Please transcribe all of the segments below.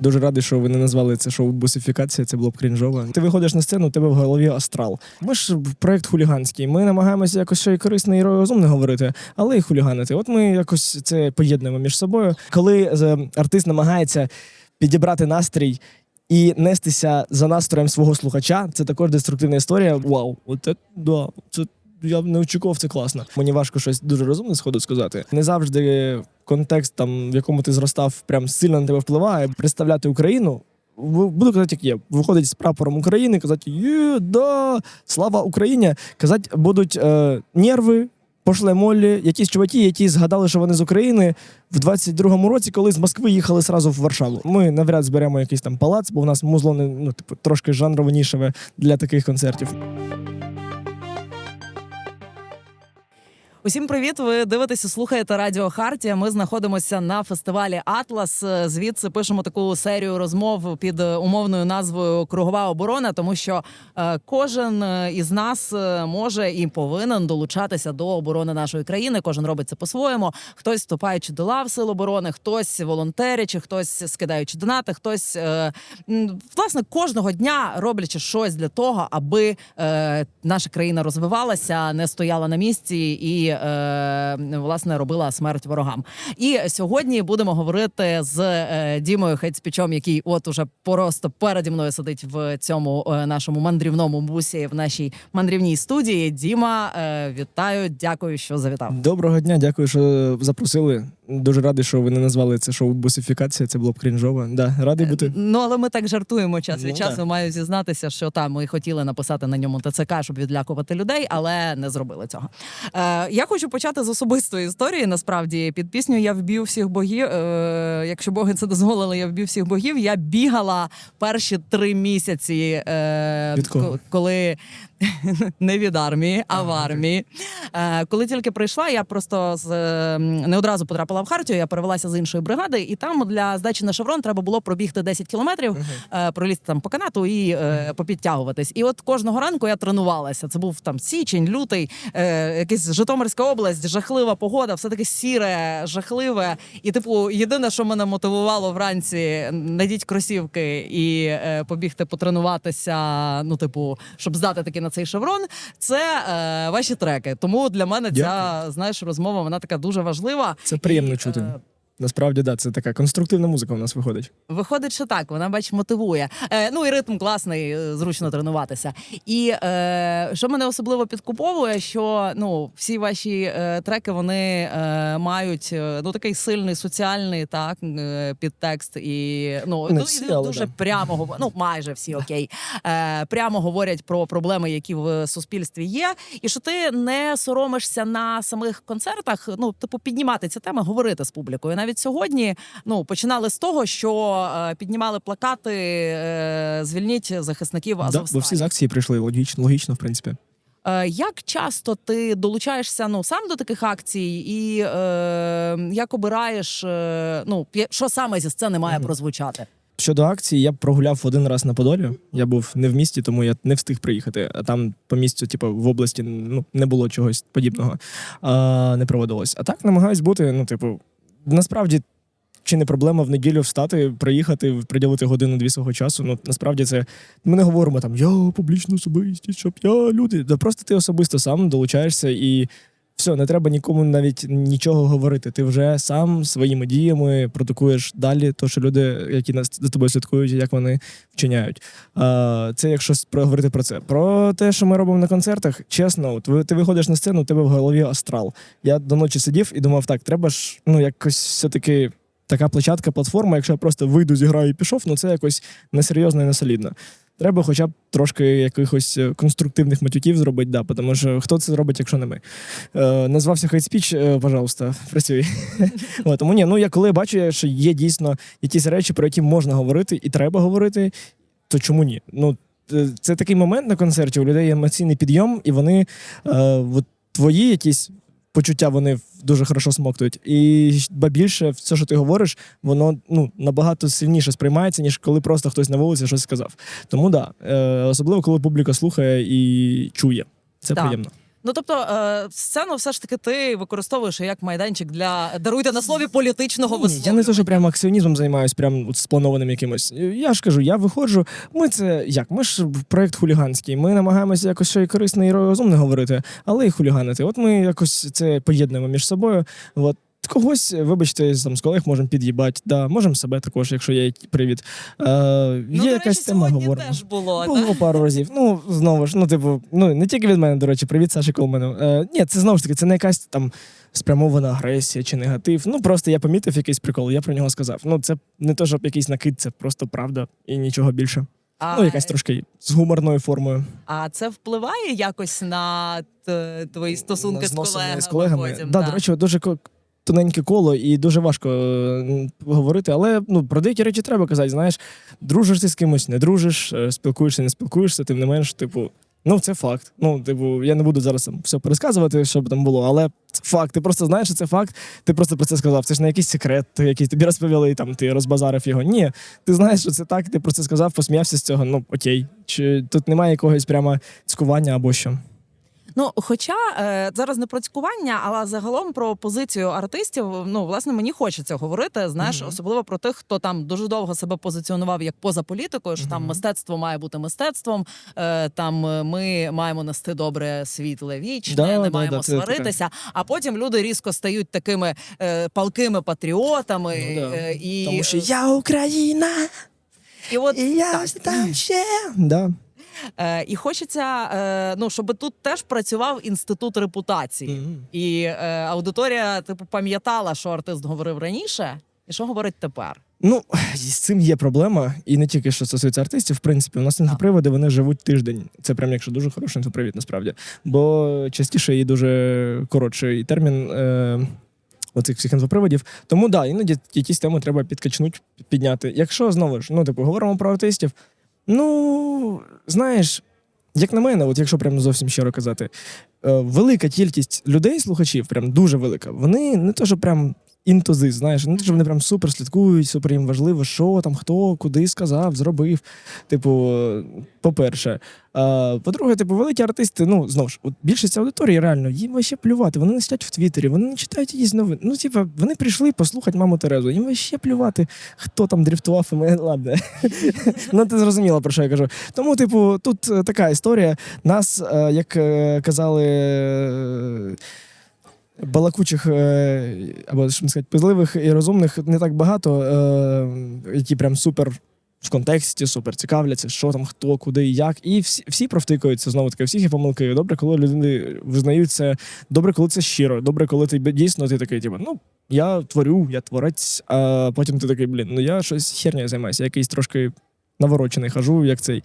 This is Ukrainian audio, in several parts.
Дуже радий, що ви не назвали це шоу бусифікація, це було б крінжово. Ти виходиш на сцену, у тебе в голові астрал. Ми ж проект хуліганський. Ми намагаємося якось ще й корисне і розумне говорити, але і хуліганити. От ми якось це поєднуємо між собою. Коли е, артист намагається підібрати настрій. І нестися за настроєм свого слухача це також деструктивна історія. Вау, от це да, це я не очікував, це класно. Мені важко щось дуже розумне сходу сказати. Не завжди контекст, там в якому ти зростав, прям сильно на тебе впливає. Представляти Україну. Буду казати, як є. Виходить з прапором України, казати є, да, слава Україні. Казати будуть е, нерви, пошле молі, якісь чуваки, які згадали, що вони з України в 22-му році, коли з Москви їхали сразу в Варшаву. Ми навряд зберемо якийсь там палац, бо в нас музло не ну, типу, трошки жанрово нішеве для таких концертів. Усім привіт! Ви дивитеся, слухаєте Радіо Хартія. Ми знаходимося на фестивалі Атлас. Звідси пишемо таку серію розмов під е, умовною назвою Кругова оборона, тому що е, кожен е, із нас може і повинен долучатися до оборони нашої країни. Кожен робить це по-своєму. Хтось вступаючи до лав сил оборони, хтось волонтерячи, хтось скидаючи донати, хтось власне кожного дня роблячи щось для того, аби наша країна розвивалася, не стояла на місці і е, власне робила смерть ворогам. І сьогодні будемо говорити з е, Дімою Хейтспічом, який от уже просто переді мною сидить в цьому е, нашому мандрівному бусі в нашій мандрівній студії. Діма, е, вітаю, дякую, що завітав. Доброго дня, дякую, що запросили. Дуже радий, що ви не назвали це шоу бусифікація, це було б крінжово. Да, радий бути. Ну але ми так жартуємо час від Ну, часу. так. Маю зізнатися, що там ми хотіли написати на ньому ТЦК, щоб відлякувати людей, але не зробили цього. Е, я хочу почати з особистої історії. Насправді, під пісню Я вб'ю всіх богів. Е, якщо боги це дозволили, я вб'ю всіх богів. Я бігала перші три місяці, е, Від кого? ко- коли не від армії, а в армії. Е, коли тільки прийшла, я просто з е, не одразу потрапила в хартію. Я перевелася з іншої бригади, і там для здачі на шеврон треба було пробігти 10 кілометрів, е, пролізти там по канату і е, попідтягуватись. І от кожного ранку я тренувалася. Це був там січень, лютий, якась Житомирська область, жахлива погода, все таке сіре, жахливе. І, типу, єдине, що мене мотивувало вранці, надіть кросівки і побігти потренуватися. Ну, типу, щоб здати таки на цей шеврон, це е, ваші треки. Тому для мене ця Дякую. знаєш розмова вона така дуже важлива. Це приємно І, чути. Насправді, да, це така конструктивна музика у нас виходить. Виходить, що так, вона бач мотивує. Е, ну і ритм класний, е, зручно тренуватися. І е, що мене особливо підкуповує, що ну всі ваші е, треки вони е, мають е, ну такий сильний соціальний так е, підтекст, і ну Не ну, всі, і але дуже да. прямо говор- ну майже всі окей. Е, прямо говорять про проблеми, які в суспільстві є, і що ти не соромишся на самих концертах. Ну, типу, піднімати ці теми, говорити з публікою. Навіть сьогодні ну починали з того, що е, піднімали плакати е, звільніть захисників Да, бо всі з акції прийшли логічно, логічно, в принципі. Е, Як часто ти долучаєшся ну сам до таких акцій, і е, як обираєш е, ну що саме зі сцени має прозвучати? Щодо акції, я прогуляв один раз на Подолі. Я був не в місті, тому я не встиг приїхати. А там по місцю, типу, в області ну, не було чогось подібного, а, не проводилось. А так намагаюсь бути, ну, типу, насправді. Чи не проблема в неділю встати, приїхати, приділити годину-дві свого часу? Ну насправді це ми не говоримо там я публічна особистість, щоб я люди. Да просто ти особисто сам долучаєшся і все, не треба нікому навіть нічого говорити. Ти вже сам своїми діями продукуєш далі, то що люди, які нас за тобою слідкують, як вони вчиняють. А, це якщо с- про- це. Про те, що ми робимо на концертах, чесно, ти виходиш на сцену, у тебе в голові астрал. Я до ночі сидів і думав, так, треба ж ну якось все-таки. Така площадка, платформа, якщо я просто вийду, зіграю і пішов, ну це якось несерйозно і несолідно. Треба хоча б трошки якихось е, конструктивних матюків зробити, да, тому що хто це зробить, якщо не ми. Е, назвався Speech, е, пожалуйста, працюй. Тому ні, ну я коли бачу, що є дійсно якісь речі, про які можна говорити і треба говорити, то чому ні? Ну, е, це такий момент на концерті, у людей емоційний підйом, і вони е, от, твої якісь. Почуття вони дуже хорошо смоктують. І ба більше все, що ти говориш, воно ну набагато сильніше сприймається, ніж коли просто хтось на вулиці щось сказав. Тому да, е, особливо коли публіка слухає і чує. Це да. приємно. Ну тобто, е, сцену все ж таки ти використовуєш як майданчик для даруйте на слові політичного Ні, я не дуже то, що прямо акціонізмом займаюся, прям спланованим якимось. Я ж кажу, я виходжу. Ми це як? Ми ж проект хуліганський. Ми намагаємося якось ще і корисне і розумне говорити, але і хуліганити. От ми якось це поєднуємо між собою. От. Когось, вибачте, там з колег можемо під'їбати, да, можемо себе також, якщо є привід. Е, Ну, є до якась речі, тема сьогодні говоримо. теж було. Було пару разів. Ну, знову ж, ну, типу, ну не тільки від мене, до речі, привіт, Саші Колмену. Е, ні, це знову ж таки, це не якась там спрямована агресія чи негатив. Ну, просто я помітив якийсь прикол, я про нього сказав. Ну, це не то, щоб якийсь накид, це просто правда і нічого більше. А, Ну, якась трошки з гуморною формою. а це впливає якось на твої стосунки На з колегами? з колегами. Потім, да, так. До речі, дуже тоненьке коло і дуже важко е, говорити, але ну, про деякі речі треба казати. Знаєш, дружиш ти з кимось, не дружиш, е, спілкуєшся, не спілкуєшся, тим не менш, типу. Ну, це факт. Ну, типу, я не буду зараз все пересказувати, що б там було, але це факт. Ти просто знаєш, що це факт. Ти просто про це сказав. Це ж не якийсь секрет, який тобі розповіли, там ти розбазарив його. Ні, ти знаєш, що це так. Ти про це сказав, посміявся з цього. Ну окей. Чи тут немає якогось прямо цькування або що? Ну, хоча е, зараз не про цькування, але загалом про позицію артистів. Ну, власне, мені хочеться говорити. Знаєш, Мгм. особливо про тих, хто там дуже довго себе позиціонував як поза політикою. Що там мистецтво має бути мистецтвом. Е, там е, ми маємо нести добре світле вічне, Да, не да, маємо да, сваритися. А потім люди різко стають такими е, палкими патріотами. Ну, да. і, Тому що я Україна, і от і я так. там ще. Да. Е, і хочеться, е, ну щоб тут теж працював інститут репутації. Мгм. І е, аудиторія, типу, пам'ятала, що артист говорив раніше, і що говорить тепер. Ну, з цим є проблема, і не тільки що стосується артистів. В принципі, у нас інфоприводи вони живуть тиждень. Це прям якщо дуже хороший інфопривід, насправді. Бо частіше і дуже коротший термін. Е- Оцих всіх інфоприводів. Тому да, іноді якісь теми треба підкачнути, підняти. Якщо знову ж, ну, типу, говоримо про артистів, ну знаєш, як на мене, от якщо прям зовсім щиро казати, е, велика кількість людей, слухачів, прям дуже велика, вони не то, що прям інтузи, знаєш, те, що вони прям супер слідкують, супер їм важливо, що там, хто, куди сказав, зробив. Типу, по-перше. А, по-друге, типу, великі артисти, ну знову ж, от більшість аудиторії реально їм вообще плювати. Вони не сидять в Твіттері, вони не читають якісь новини. Ну, типу, вони прийшли послухати маму Терезу. Їм вообще плювати, хто там дрифтував і мене. Ладно. ну, ти зрозуміла, про що я кажу. Тому, типу, тут е, така історія. Нас, е, як е, казали. Балакучих е, або що сказати, пизливих і розумних не так багато, е, які прям супер в контексті, супер цікавляться, що там, хто, куди як. І всі, всі провтикуються знову таки, всіх є помилки. Добре, коли люди визнають це, добре, коли це щиро, добре, коли ти дійсно ти такий, типу, ну я творю, я творець, а потім ти такий, блін, ну я щось херня займаюся, якийсь трошки наворочений хожу, як цей.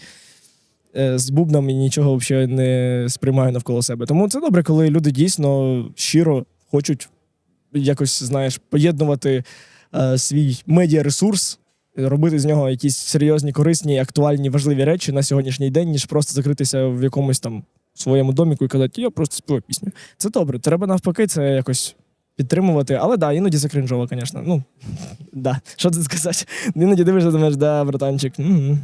Е, З бубном і нічого взагалі не сприймаю навколо себе. Тому це добре, коли люди дійсно щиро хочуть якось, знаєш, поєднувати е, свій медіаресурс, робити з нього якісь серйозні, корисні, актуальні, важливі речі на сьогоднішній день, ніж просто закритися в якомусь там своєму доміку і казати, я просто співаю пісню. Це добре. Треба навпаки, це якось. Підтримувати, але да, іноді це кринжово, звісно. Ну, да. Що це сказати? Іноді дивишся, думаєш, да, братанчик. Угу.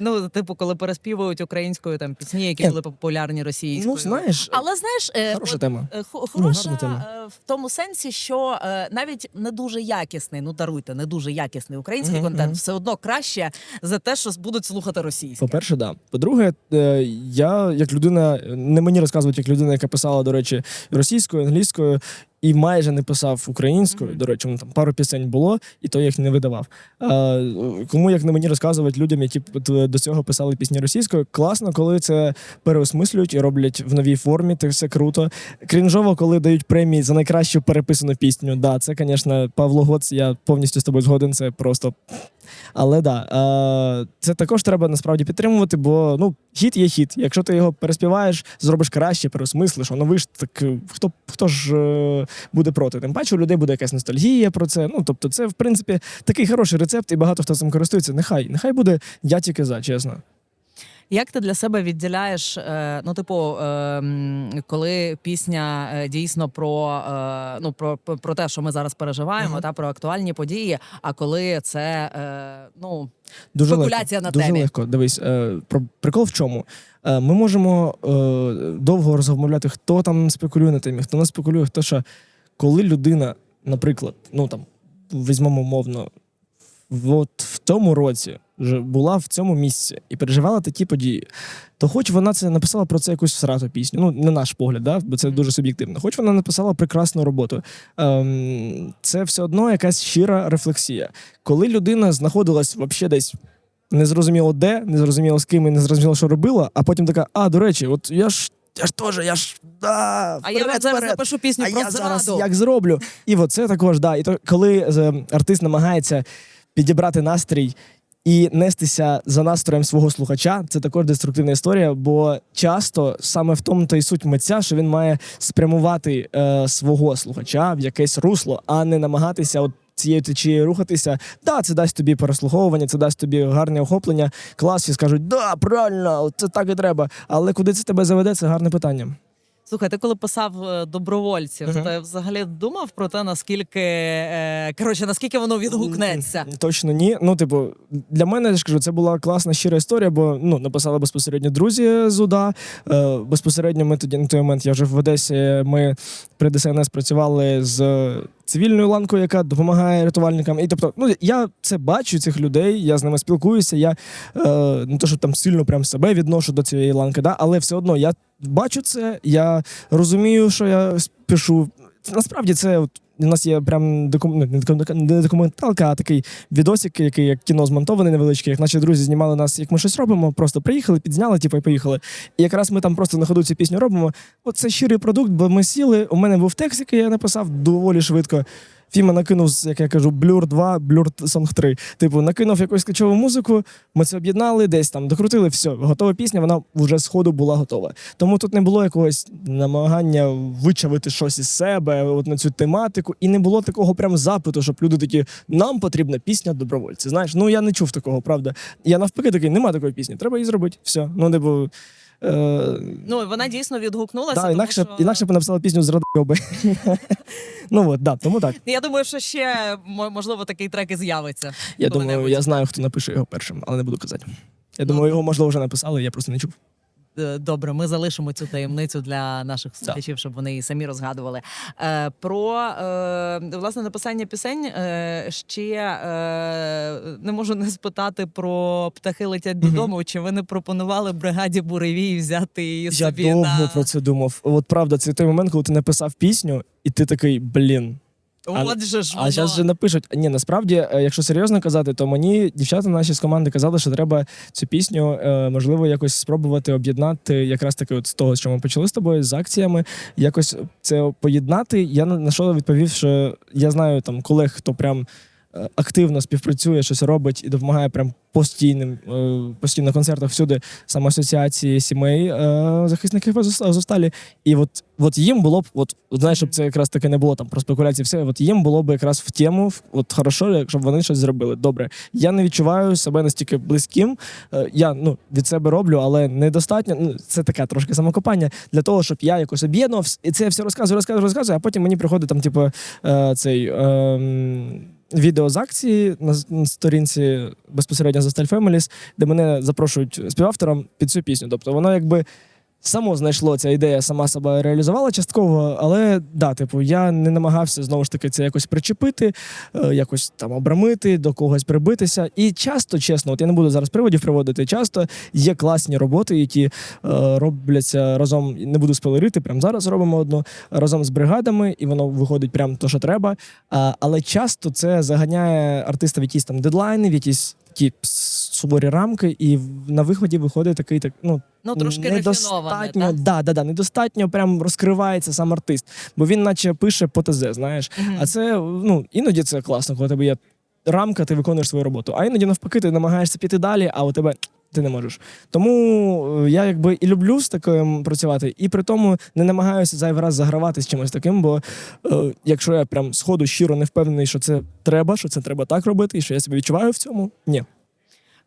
Ну, типу, коли переспівують українською там пісні, які Ні. були популярні російською. Ну, знаєш, Але знаєш, е, хороша от, тема. е, хо- Ну, хороша гарна тема. е, в тому сенсі, що е, навіть не дуже якісний, ну даруйте, не дуже якісний український Мгм, контент, мгм. все одно краще за те, що будуть слухати російське. По-перше, да. По-друге, е, я як людина, не мені розказують, як людина, яка писала, до речі, російською, англійською. І майже не писав українською. Мгм. До речі, там пару пісень було, і то я їх не видавав. А, кому як не мені розказувати людям, які до цього писали пісні російською, класно, коли це переосмислюють і роблять в новій формі. Це все круто. Крінжово, коли дають премії за найкращу переписану пісню. Да, це, звісно, Павло Гоц, я повністю з тобою згоден. Це просто але да, е, це також треба насправді підтримувати, бо ну хіт є хіт. Якщо ти його переспіваєш, зробиш краще, переосмислиш, оновиш, так е, хто хто ж е, буде проти? Тим паче у людей буде якась ностальгія про це. Ну тобто, це в принципі такий хороший рецепт, і багато хто цим користується. Нехай, нехай буде я тільки за, чесно. Як ти для себе відділяєш, е, ну, типу, е, коли пісня е, дійсно про, ну, про, про- те, що ми зараз переживаємо, Мгм. та про актуальні події, а коли це ну, Дуже Спекуляція легко. на дуже темі. легко. Дивись, про прикол в чому? Ми можемо довго розмовляти, хто там спекулює на темі, хто не спекулює, хто що. Коли людина, наприклад, ну там візьмемо мовно, от в тому році була в цьому місці і переживала такі події, то хоч вона це написала про це якусь всрату пісню, ну на наш погляд, да? бо це дуже суб'єктивно. Хоч вона написала прекрасну роботу, ем, це все одно якась щира рефлексія. Коли людина знаходилась вообще десь. Незрозуміло де, незрозуміло з ким і незрозуміло, що робила, а потім така: а, до речі, от я ж я ж теж, я ж да, а я вперед, зараз напишу пісню а про я зараз як зроблю. І оце також, да. І то, коли е, артист намагається підібрати настрій і нестися за настроєм свого слухача, це також деструктивна історія, бо часто саме в тому то й суть митця, що він має спрямувати е, свого слухача в якесь русло, а не намагатися от. Цією течією рухатися, да, це дасть тобі переслуховування, це дасть тобі гарне охоплення. Клас, всі скажуть, да, правильно, це так і треба. Але куди це тебе заведе, це гарне питання. Слухай, ти коли писав е, добровольців, угу. ти взагалі думав про те, наскільки е, коротше, наскільки воно відгукнеться? Точно ні. Ну, типу, для мене я ж кажу, це була класна щира історія, бо ну написали безпосередньо друзі з УДА. Е, безпосередньо ми тоді на той момент я вже в Одесі. Ми при ДСНС працювали з цивільною ланкою, яка допомагає рятувальникам. І тобто, ну я це бачу, цих людей, я з ними спілкуюся. Я е, не то, що там сильно прям себе відношу до цієї ланки, да, але все одно я бачу це, я розумію, що я пишу. Насправді це от. У нас є прям ну, не документалка, а такий відосик, який як кіно змонтований невеличкий. Як наші друзі знімали нас, як ми щось робимо, просто приїхали, підзняли, типу, і поїхали. І якраз ми там просто на ходу цю пісню робимо. Оце щирий продукт, бо ми сіли. У мене був текст, який я написав доволі швидко. Фіма накинув, як я кажу, Blur 2, Blur Song 3. Типу, накинув якусь ключову музику, ми це об'єднали, десь там докрутили, все, готова пісня, вона вже з ходу була готова. Тому тут не було якогось намагання вичавити щось із себе от на цю тематику, і не було такого прям запиту, щоб люди такі, нам потрібна пісня добровольці. Знаєш, ну я не чув такого, правда. Я навпаки такий, нема такої пісні, треба її зробити. Все. Ну, типу. Е, Ну вона дійсно відгукнулася. да, тому інакше, що... інакше б написала пісню з радоби. ну от, да, тому так. Я думаю, що ще можливо такий трек і з'явиться. Я думаю, я знаю, хто напише його першим, але не буду казати. Я думаю, Ну. його можливо вже написали, я просто не чув. Е, Добре, ми залишимо цю таємницю для наших слухачів, щоб вони її самі розгадували. Е, про е, власне написання пісень е, ще е, не можу не спитати про птахи летять додому. Чи ви не пропонували бригаді буревій взяти її Я собі довго на про це думав. От правда, це той момент, коли ти написав пісню, і ти такий, блін. А- От же ж А зараз же напишуть. Ні, насправді, е, якщо серйозно казати, то мені дівчата наші з команди казали, що треба цю пісню е, можливо якось спробувати об'єднати, якраз таки, от з того, що ми почали з тобою, з акціями, якось це поєднати. Я на що відповів, що я знаю там колег, хто прям. Е, Активно співпрацює, щось робить і допомагає прям постійним, е, постійно концертах всюди саме асоціації сімей е, захисників Азов- Азовсталі. І от, от їм було б, от, знаєш, щоб це якраз таки не було там про спекуляції, все, от їм було б якраз в тему, от хорошо, якщо б вони щось зробили. Добре. Я не відчуваю себе настільки близьким. Е, Я ну, від себе роблю, але недостатньо. Ну, це таке трошки самокопання для того, щоб я якось об'єднував і це все розказую, розказую, розказую, а потім мені приходить там, типу, е, цей. ем, Відео з акції на сторінці безпосередньо за Style Families, де мене запрошують співавтором під цю пісню. Тобто воно якби само знайшло ця ідея, сама себе реалізувала частково, але да, типу, я не намагався знову ж таки це якось причепити, е, якось там обрамити, до когось прибитися. І часто, чесно, от я не буду зараз приводів приводити. Часто є класні роботи, які е, робляться разом. Не буду спойлерити, прямо зараз робимо одну разом з бригадами, і воно виходить прямо то, що треба. Але часто це заганяє артиста в якісь там дедлайни, в якісь такі суворі рамки, і на виході виходить такий так. Ну ну трошки недостатньо, да, да, да, недостатньо прям розкривається сам артист, бо він наче пише по ТЗ, знаєш. Мгм. А це ну іноді це класно, коли тебе є рамка, ти виконуєш свою роботу. А іноді навпаки, ти намагаєшся піти далі, а у тебе ти не можеш. Тому е, я якби і люблю з таким працювати, і при тому не намагаюся зайвий раз загравати з чимось таким. Бо е, якщо я прям сходу щиро не впевнений, що це треба, що це треба так робити, і що я себе відчуваю в цьому, ні.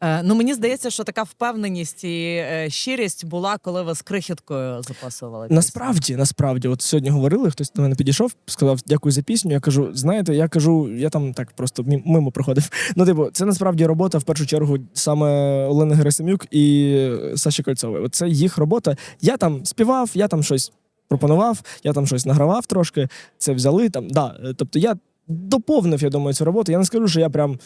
Е, ну мені здається, що така впевненість і е, щирість була, коли ви з крихіткою записували. пісню. Насправді, насправді, от сьогодні говорили, хтось до мене підійшов, сказав дякую за пісню. Я кажу, знаєте, я кажу, я там так просто мимо проходив. Ну, типу, це насправді робота в першу чергу саме Олени Герасимюк і Саші Кольцової. От це їх робота. Я там співав, я там щось пропонував, я там щось награвав трошки. Це взяли там. Да, тобто я доповнив, я думаю, цю роботу. Я не скажу, що я прям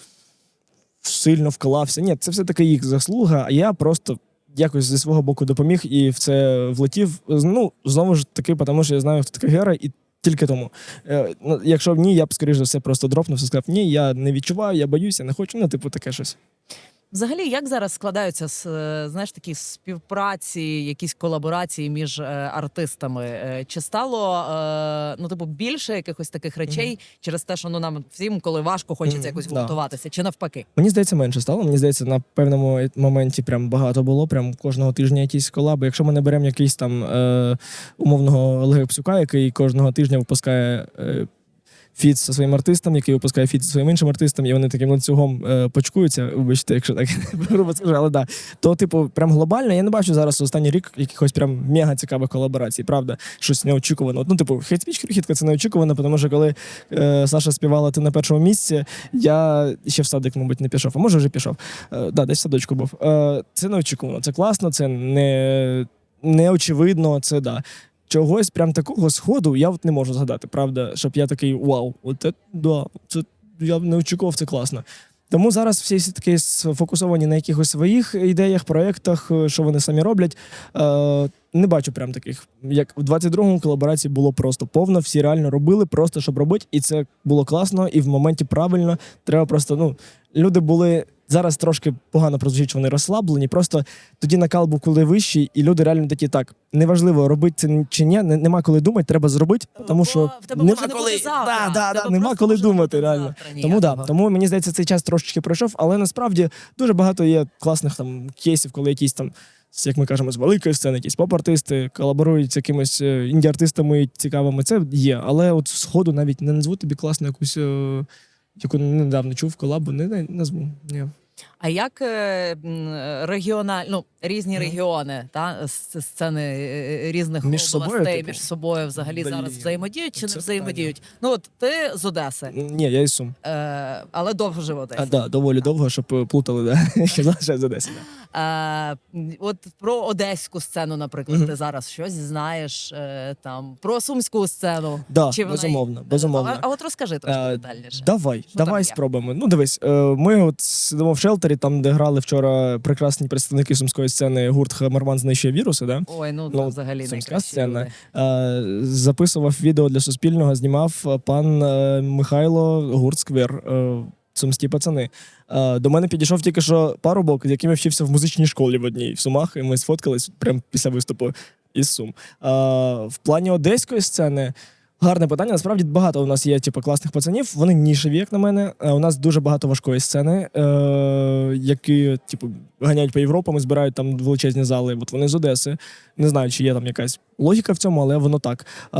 сильно вклався. Ні, це все-таки їх заслуга, а я просто. Якось зі свого боку допоміг і в це влетів. Ну, знову ж таки, тому що я знаю, хто така Гера, і тільки тому. Е, ну, якщо б ні, я б, скоріш за все, просто дропнувся, сказав, ні, я не відчуваю, я боюся, не хочу. Ну, типу, таке щось. Взагалі, як зараз складаються е, знаєш, такі співпраці, якісь колаборації між е, артистами? Е, Чи стало ну, типу, більше якихось таких речей через те, що ну нам всім, коли важко, хочеться Мгм, якось да. чи навпаки? Мені здається, менше стало. Мені здається, на певному моменті прям багато було. Прям кожного тижня якісь колаби. Якщо ми не беремо якийсь там е, умовного Олега Псюка, який кожного тижня випускає. Е, Фіт зі своїм артистом, який випускає фіт зі своїм іншим артистом, і вони таким ланцюгом е, почкуються. Вибачте, якщо так грубо скажу, але да. То, типу, прям глобально я не бачу зараз останній рік якихось прям мега цікавих колаборацій. Правда, щось неочікувано. Ну, типу, хейтспіч крихітка це неочікувано, тому що коли е, Саша співала ти на першому місці, я ще в садик, мабуть, не пішов, а може вже пішов. Е, да, десь в садочку був. Е, це неочікувано, це класно, це не, неочевидно, це да. Чогось прям такого сходу я от не можу згадати, правда, щоб я такий вау, от це, да, це я не очікував, це класно. Тому зараз всі таки сфокусовані на якихось своїх ідеях, проєктах, е, що вони самі роблять. Е, не бачу прям таких. Як в 22-му колаборації було просто повно, всі реально робили, просто щоб робити, і це було класно, і в моменті правильно. Треба просто, ну, люди були зараз трошки погано прозвучить, що вони розслаблені. Просто тоді накал був коли вищий, і люди реально такі так. Неважливо, робити це чи ні, нема коли думати, треба зробити, тому що тебе нема коли завтра. Да, да, да, нема коли думати, реально. завтра Тому да, тому мені здається, цей час трошечки пройшов, але насправді дуже багато є класних там кейсів, коли якісь там. Як ми кажемо, з великої сцени, якісь поп-артисти колаборують з якимись е, інді-артистами цікавими. Це є. Але от сходу навіть не назву тобі класну якусь, е, яку недавно чув колабу, не назву. Ні. А як е, ну, різні регіони та сцени е, різних Між собою, областей типу? між собою взагалі Блін, зараз взаємодіють чи не це взаємодіють? Ну от ти з Одеси, Ні, я із Сум. е, але довго жив в Одесі. А, да, доволі довго, щоб е, плутали, да. З Одеси. Да. Е, от про одеську сцену, наприклад, Мгм. ти зараз щось знаєш е, там про сумську сцену. Да, Чи вона- безумовно, безумовно. А, а от розкажи трошки Е, детальніше. Давай, Що давай спробуємо. Ну, дивись, е, ми от сидимо в шелтері, там, де грали вчора прекрасні представники сумської сцени гурт Хамерман знищує віруси, да? Ой, ну, ну, взагалі сумська сцена. люди. Е, записував відео для Суспільного, знімав пан е, Михайло Гурт Сквер. е, Сумські пацани. До мене підійшов тільки що парубок, з яким я вчився в музичній школі в одній в Сумах, і ми сфоткались прямо після виступу із Сум. В плані одеської сцени. Гарне питання. Насправді багато у нас є типу, класних пацанів. Вони нішеві, як на мене. Е, У нас дуже багато важкої сцени, е, які типу, ганяють по Європам і збирають там величезні зали. От вони з Одеси. Не знаю, чи є там якась логіка в цьому, але воно так. Е,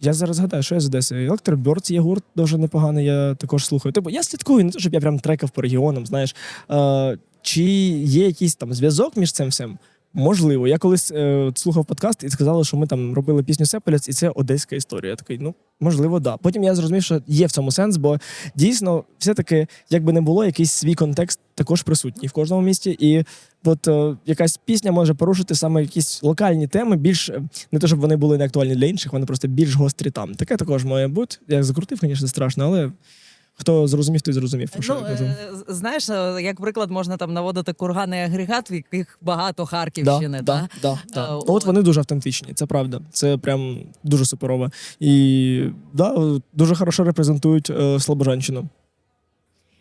я зараз згадаю, що я з Одеси. Електроберц є гурт дуже непоганий, я також слухаю. Типу, я слідкую, не те, щоб я прям трекав по регіонам, знаєш. Е, чи є якийсь там зв'язок між цим всім? Можливо, я колись е, слухав подкаст і сказали, що ми там робили пісню Сепелець, і це одеська історія. Я такий, ну можливо, да. Потім я зрозумів, що є в цьому сенс, бо дійсно, все-таки, як би не було, якийсь свій контекст також присутній в кожному місті. І от е, якась пісня може порушити саме якісь локальні теми, більш е, не те, щоб вони були не актуальні для інших, вони просто більш гострі там. Таке також має бути. Я закрутив, звісно, страшно, але хто зрозумів, той зрозумів. що Ну, я кажу. е, знаєш, е, як приклад можна там наводити кургани агрегат, в яких багато Харківщини, да, да, да, да. Е, от от. вони дуже автентичні, це правда. Це прям дуже суперове. І да, дуже хорошо репрезентують е, Слобожанщину.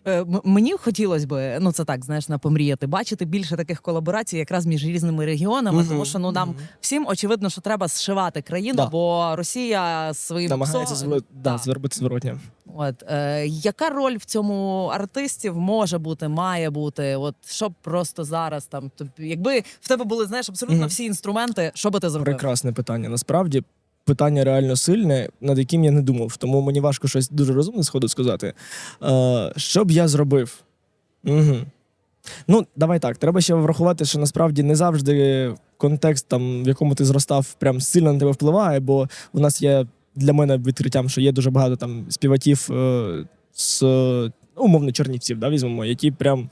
Е, Мені хотілося би, ну це так, знаєш, на помріяти, бачити більше таких колаборацій якраз між різними регіонами, Мгм, тому що ну нам мгм. всім очевидно, що треба зшивати країну, Да. бо Росія своїм намагається псом- зв... да, Да. зробити зворотня. От е, яка роль в цьому артистів може бути, має бути? От щоб просто зараз там, тобі- якби в тебе були знаєш абсолютно Мгм. всі інструменти, що би ти зробив? Прекрасне питання. Насправді питання реально сильне, над яким я не думав. Тому мені важко щось дуже розумне сходу сказати. Е, що б я зробив? Угу. Ну, давай так. Треба ще врахувати, що насправді не завжди контекст, там, в якому ти зростав, прям сильно на тебе впливає, бо у нас є для мене відкриттям, що є дуже багато там співаків е, з е, умовно чернівців, да, візьмемо, які прям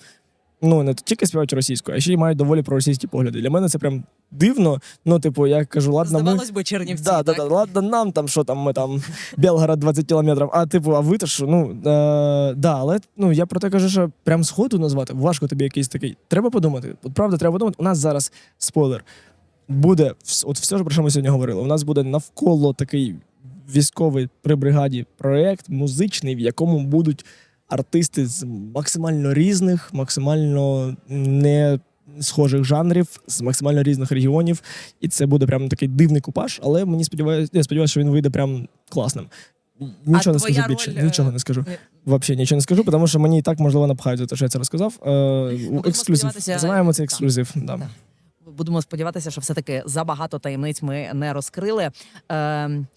ну не тільки співають російською, а ще й мають доволі проросійські погляди. Для мене це прям дивно. Ну, типу, я кажу, ладно, ми. Би, Чернівці. Да, да, так? да, ладно, нам там, що там, ми там, Белгород 20 кілометрів, а типу, а ви то що? Ну, е, да, але ну, я про те кажу, що прям сходу назвати, важко тобі якийсь такий. Треба подумати. От правда, треба подумати. У нас зараз спойлер. Буде, от все, про що ми сьогодні говорили. У нас буде навколо такий військовий при бригаді проєкт музичний, в якому будуть артисти з максимально різних, максимально не схожих жанрів, з максимально різних регіонів. І це буде прям такий дивний купаж, але мені сподіваюся, я сподіваюся, що він вийде прям класним. Нічого не скажу більше. роль, е, Нічого не скажу. Взагалі нічого не скажу, тому що мені і так можливо напхають за те, що я це розказав. Е, ексклюзив. сподіватися- Називаємо це Так. ексклюзив. Да. Так. Будемо сподіватися, що все-таки забагато таємниць ми не розкрили. Ем,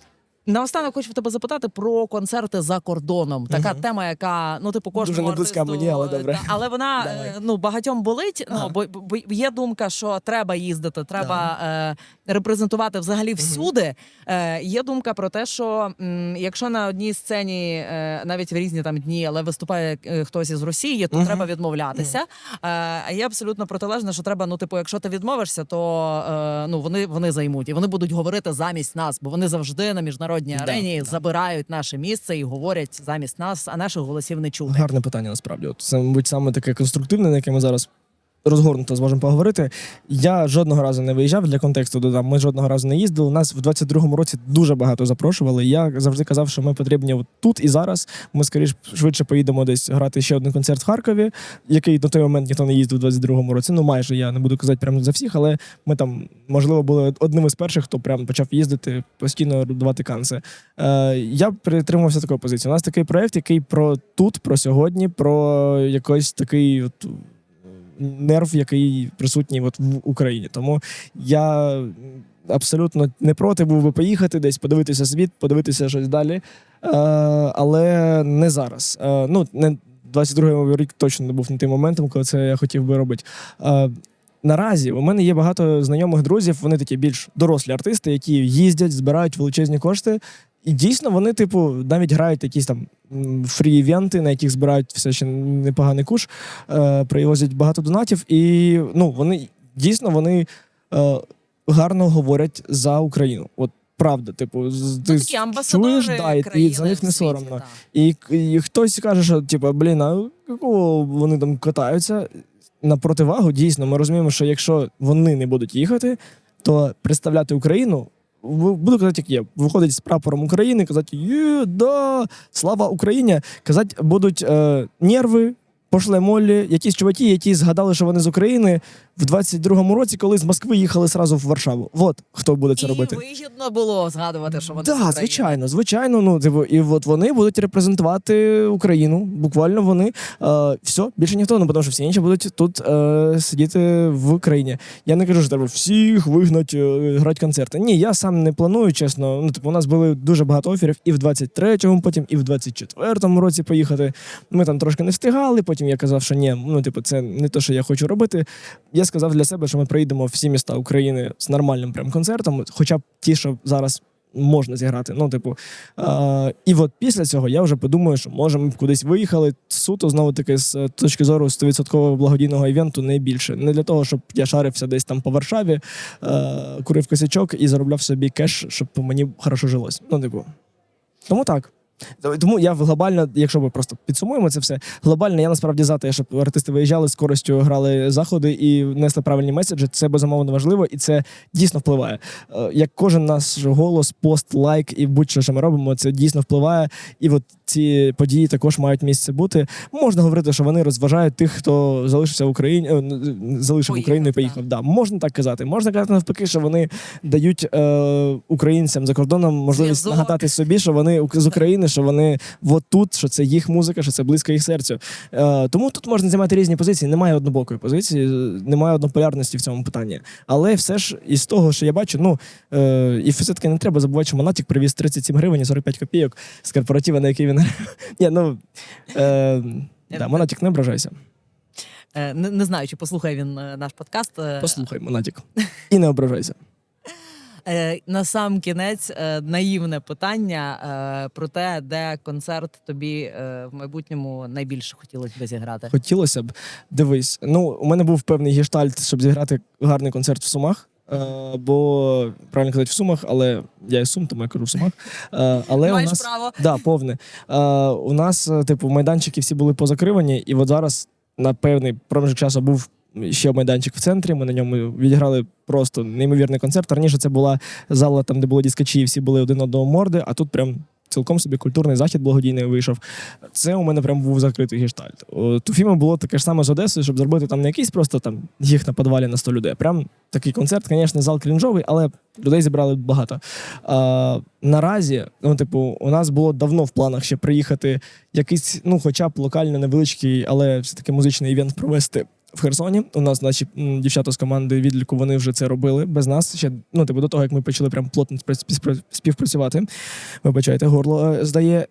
Наостанок хочу в тебе запитати про концерти за кордоном. Така Мгм. тема, яка ну типу кожному Дуже не близька артисту, мені, але добре. та, але вона Давай. е, ну багатьом болить. Ага. Ну бо, бо є думка, що треба їздити, треба е, репрезентувати взагалі всюди. Е, є думка про те, що м, якщо на одній сцені е, навіть в різні там дні, але виступає е, хтось із Росії, то Мгм. треба відмовлятися. Е, А є абсолютно протилежне, що треба, ну, типу, якщо ти відмовишся, то е, ну вони, вони займуть і вони будуть говорити замість нас, бо вони завжди на міжнародній Да, арені да. забирають наше місце і говорять замість нас, а наших голосів не чули. Гарне питання насправді. От це, мабуть, саме таке конструктивне, на яке ми зараз розгорнуто зможемо поговорити. Я жодного разу не виїжджав для контексту. Додам. Ми жодного разу не їздили. Нас в 22-му році дуже багато запрошували. Я завжди казав, що ми потрібні от тут і зараз. Ми скоріш швидше поїдемо десь грати ще один концерт в Харкові, який на той момент ніхто не їздив у 22-му році. Ну майже я не буду казати прямо за всіх, але ми там можливо були одним із перших, хто прям почав їздити постійно давати канси. Е, я притримувався такої позиції. У нас такий проект, який про тут, про сьогодні, про якийсь такий от, нерв, який присутній от в Україні. Тому я абсолютно не проти був би поїхати десь, подивитися світ, подивитися щось далі. Е, але не зараз. Е, ну, не 22-й рік точно не був не тим моментом, коли це я хотів би робити. Наразі у мене є багато знайомих друзів, вони такі більш дорослі артисти, які їздять, збирають величезні кошти. І дійсно вони, типу, навіть грають якісь там фрі-івенти, на яких збирають все ще непоганий куш, е, привозять багато донатів, і ну, вони дійсно вони е, гарно говорять за Україну. От правда, типу, ти Ну, чуєш, да, і, за них не світі, соромно. так. І, і хтось каже, що типу, блін, а якого вони там катаються? На противагу, дійсно, ми розуміємо, що якщо вони не будуть їхати, то представляти Україну. Буду казати, як є. Виходить з прапором України, казати да, слава Україні. Казати будуть е, нерви, пошле молі, якісь чуваки, які згадали, що вони з України в 22-му році, коли з Москви їхали сразу в Варшаву. От хто буде це і робити. вигідно було згадувати, що вони з Так, України. звичайно, звичайно. Ну, типу, і от вони будуть репрезентувати Україну. Буквально вони е, все, більше ніхто, ну тому що всі інші будуть тут е, сидіти в Україні. Я не кажу, що треба всіх вигнати, е, грати концерти. Ні, я сам не планую, чесно. Ну, типу, у нас були дуже багато оферів і в 23-му, потім, і в 24-му році поїхати. Ми там трошки не встигали. Потім я казав, що ні, ну типу, це не те, що я хочу робити. Я сказав для себе, що ми приїдемо в всі міста України з нормальним прям концертом, хоча б ті, що зараз можна зіграти. Ну, типу, е, і от після цього я вже подумаю, що може ми б кудись виїхали суто знову таки з е, точки зору 100% благодійного івенту, не більше. Не для того, щоб я шарився десь там по Варшаві, е, курив косячок і заробляв собі кеш, щоб мені хорошо жилось. Ну, типу. Тому так. Тому я глобально, якщо ми просто підсумуємо це все, глобально я насправді за те, щоб артисти виїжджали з користю, грали заходи і несли правильні меседжі. Це безумовно важливо, і це дійсно впливає. Е, Як кожен наш голос, пост, лайк і будь-що, що ми робимо, це дійсно впливає. І от ці події також мають місце бути. Можна говорити, що вони розважають тих, хто залишився в Україні, е, залишив Поїхав, Україну і поїхав. Да, можна так казати. Можна казати навпаки, що вони дають е, українцям за кордоном можливість нагадати собі, що вони з України, що вони от тут, що це їх музика, що це близько їх серцю. Е, тому тут можна займати різні позиції. Немає однобокої позиції, е, немає однополярності в цьому питанні. Але все ж із того, що я бачу, ну е, і все таки не треба забувати, що Монатік привіз 37 гривень і 45 копійок з корпоратива, на який він. Ні, ну е, да, Монатік, не ображайся. Е, Не, не знаю, чи послухає він е, наш подкаст. Е, Послухай, Монатік. І не ображайся. Е, На сам кінець е, наївне питання е, про те, де концерт тобі в майбутньому найбільше хотілося би зіграти. Хотілося б. Дивись, ну у мене був певний гештальт, щоб зіграти гарний концерт в Сумах. Бо правильно казати в Сумах, але я із Сум, тому я кажу в Сумах. Але Маєш у нас право. да, повне. У нас, типу, майданчики всі були позакривані, і от зараз на певний проміжок часу був ще майданчик в центрі. Ми на ньому відіграли просто неймовірний концерт. Раніше це була зала, там, де було дискачі, і всі були один одного морди, а тут прям. Цілком собі культурний захід благодійний вийшов. Це у мене прям був закритий гештальт. От, У Фіма було таке ж саме з Одесою, щоб зробити там не якийсь просто там їх на підвалі на 100 людей. Прям такий концерт, звісно, зал крінжовий, але людей зібрали багато. А, наразі, ну, типу, у нас було давно в планах ще приїхати якийсь, ну, хоча б локально невеличкий, але все-таки музичний івент провести. В Херсоні у нас наші дівчата з команди відліку вони вже це робили без нас. Ще ну, типу, до того як ми почали прям плотно співпрацювати. Вибачайте, горло е, здає. Е,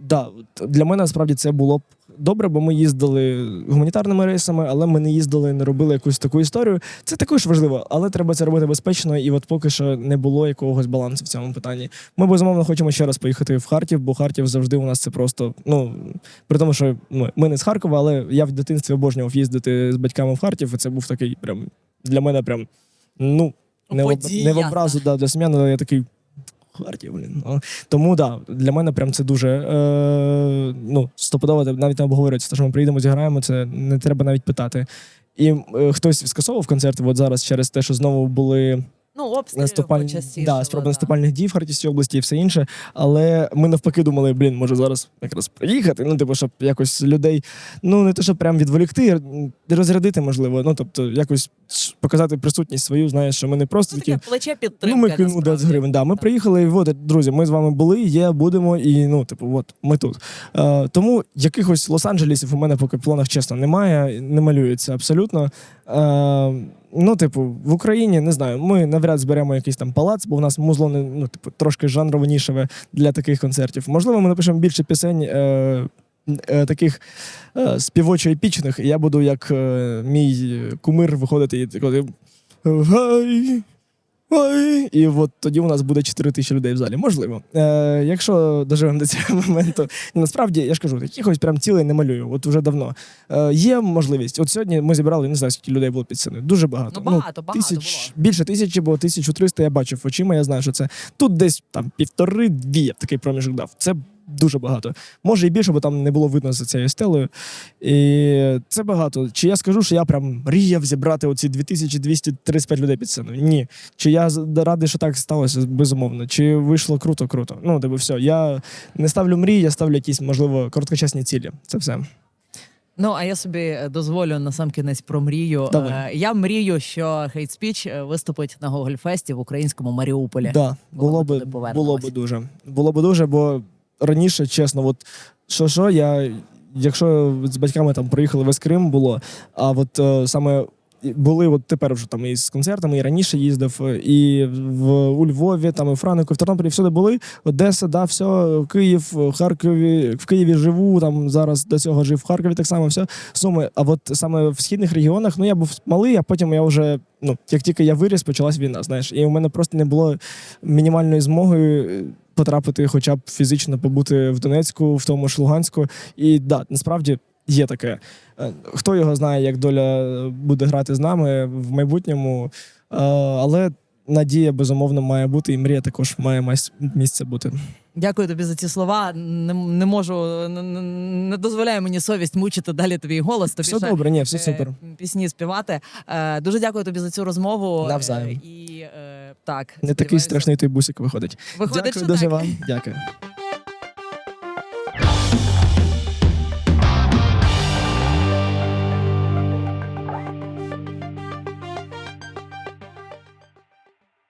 да, для мене насправді це було б добре, бо ми їздили гуманітарними рейсами, але ми не їздили, не робили якусь таку історію. Це також важливо, але треба це робити безпечно. І от поки що не було якогось балансу в цьому питанні. Ми безумовно хочемо ще раз поїхати в Харків, бо Харків завжди у нас це просто. Ну при тому, що ну, ми не з Харкова, але я в дитинстві обожнював їздити з батьками в Харків. І це був такий прям для мене прям ну не в, об- не в образу да, для сім'ян, але я такий. Харків, блін. Ну, Тому да, для мене прям це дуже е, ну, стопудово навіть не обговорюється. Те, що ми приїдемо, зіграємо, це не треба навіть питати. І е, хтось скасовував концерти от зараз через те, що знову були Ну, наступальні частіше. да, спроби наступальних дій в Харківській області і все інше. Але ми навпаки думали, блін, може зараз якраз приїхати. Ну, типу, щоб якось людей, ну не те, щоб прям відволікти, розрядити, можливо. Ну тобто, якось показати присутність свою, знаєш, що ми не просто Ну, такі. плече підтримки. Ну, ми кинули 20 насправді. гривень. Да, ми Так. приїхали, і от, друзі, ми з вами були, є, будемо, і ну, типу, от ми тут. Е, тому якихось Лос-Анджелесів у мене поки в планах, чесно, немає, не малюється абсолютно. Е, ну, типу, в Україні не знаю, ми навряд зберемо якийсь там палац, бо в нас музло не ну, типу, трошки жанрово нішеве для таких концертів. Можливо, ми напишемо більше пісень. Е, е, Таких е, співочо-епічних, і я буду як е, мій кумир виходити і такий Гай, Ой, і от тоді у нас буде 4 тисячі людей в залі. Можливо. Е, якщо доживемо до цього моменту. Насправді, я ж кажу, якихось прям цілей не малюю. От уже давно. Е, є можливість. От сьогодні ми зібрали, не знаю, скільки людей було під сценою. Дуже багато. Ну, багато, багато тисяч, було. Більше тисячі, бо 1300 я бачив очима, я знаю, що це. Тут десь там півтори-дві я б такий проміжок дав. Це дуже багато. Може і більше, бо там не було видно за цією стелею. І це багато. Чи я скажу, що я прям мріяв зібрати оці 2235 людей під сценою? Ні. Чи я радий, що так сталося? Безумовно. Чи вийшло круто, круто. Ну, типу, все. Я не ставлю мрії, я ставлю якісь, можливо, короткочасні цілі. Це все. Ну, а я собі е, дозволю на сам кінець про мрію. Давай. Е, Я мрію, що Хейт Спіч виступить на Гогольфесті в українському Маріуполі. Да, Коли було би, було би дуже. Було би дуже, бо раніше, чесно, от що що, я, якщо з батьками там приїхали весь Крим, було, а от е, саме. Були от тепер вже там і з концертами, і раніше їздив, е, і в у Львові, там і в Франку, і в Тернополі, всюди були. Одеса, да, все, Київ, в Харкові, в Києві живу. Там зараз до цього жив в Харкові, так само все. Суми. А от саме в східних регіонах, ну я був малий, а потім я вже, ну як тільки я виріс, почалась війна. Знаєш, і у мене просто не було мінімальної змоги е, потрапити, хоча б фізично побути в Донецьку, в тому ж Луганську. І да, насправді є таке. Е, Хто його знає, як доля буде грати з нами в майбутньому, Е, але надія безумовно має бути, і мрія також має місце бути. Дякую тобі за ці слова. Не, не можу, не, не- дозволяє мені совість мучити далі твій голос. Тобі Все ще, добре, ні, все е, супер. Пісні співати. Дуже дякую тобі за цю розмову. Навзаєм. І так, Не такий страшний той бусик виходить. Виходить, Дякую що дуже так. вам. Дякую.